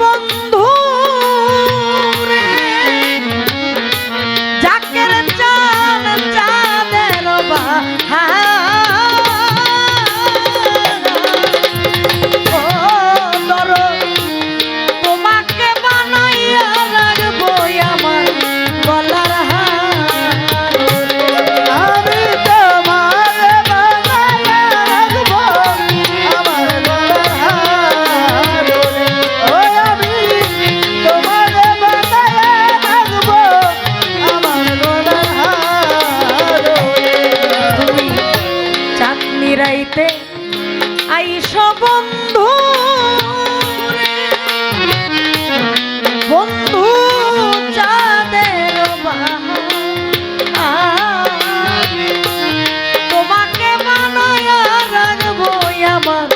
বন্ধু বন্ধু বন্ধু চাঁদের তোমাকে মানায় রাখব আমার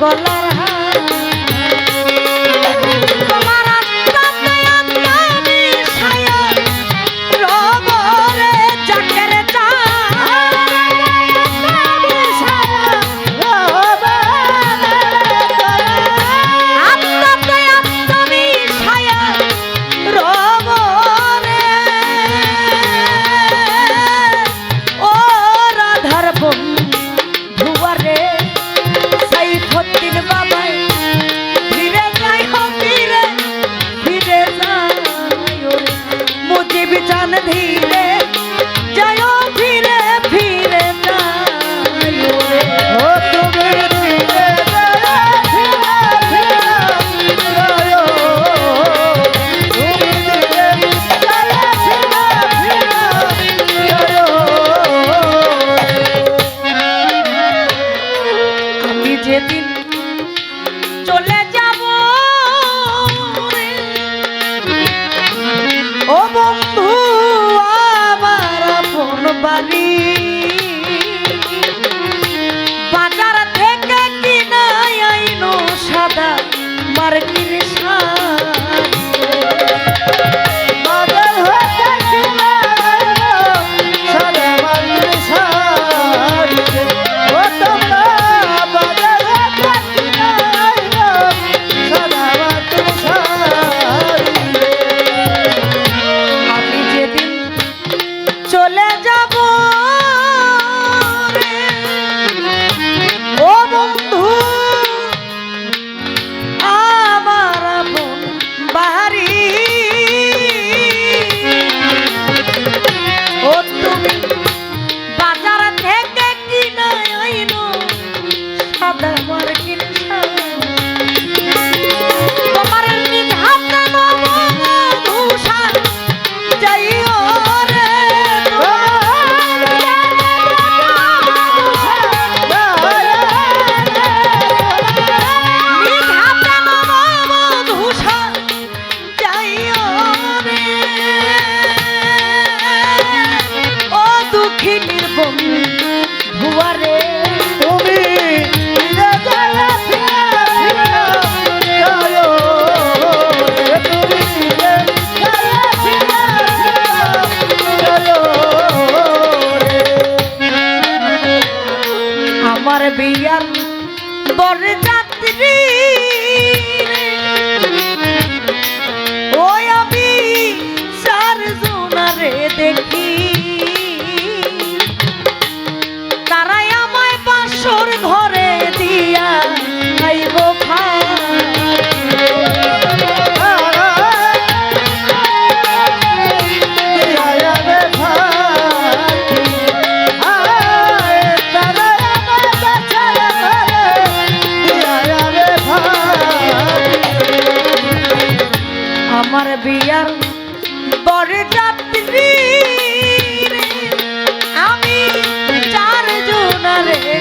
গলা যাব দেখি। তারাই আমায় বাসর ঘরে দিয়া খাইব আমার বিয়ার রে, আমি চার জনারে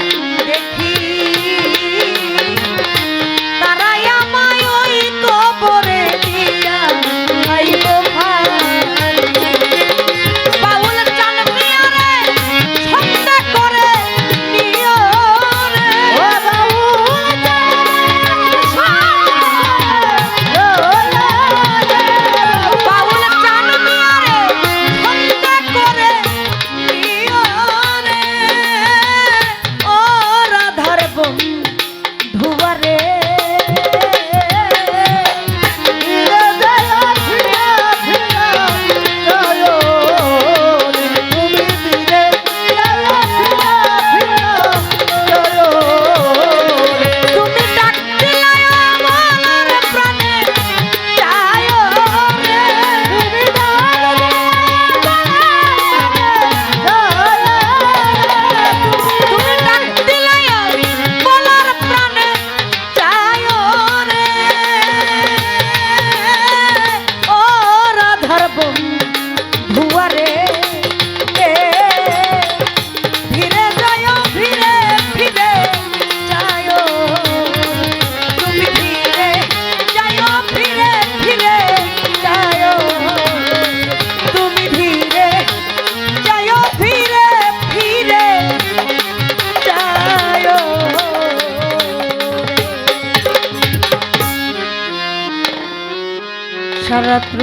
সারাত্র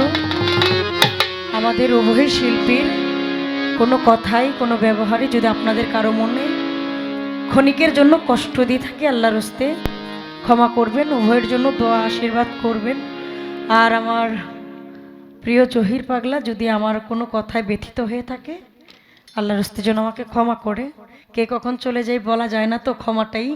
আমাদের উভয় শিল্পীর কোনো কথাই, কোনো ব্যবহারে যদি আপনাদের কারও মনে ক্ষণিকের জন্য কষ্ট দিয়ে থাকে, আল্লাহর হস্তে ক্ষমা করবেন, উভয়ের জন্য দোয়া, আশীর্বাদ করবেন। আর আমার প্রিয় জহির পাগলা, যদি আমার কোনো কথায় ব্যথিত হয়ে থাকে, আল্লাহর হস্তে যেন আমাকে ক্ষমা করে। কে কখন চলে যায় বলা যায় না, তো ক্ষমাটাই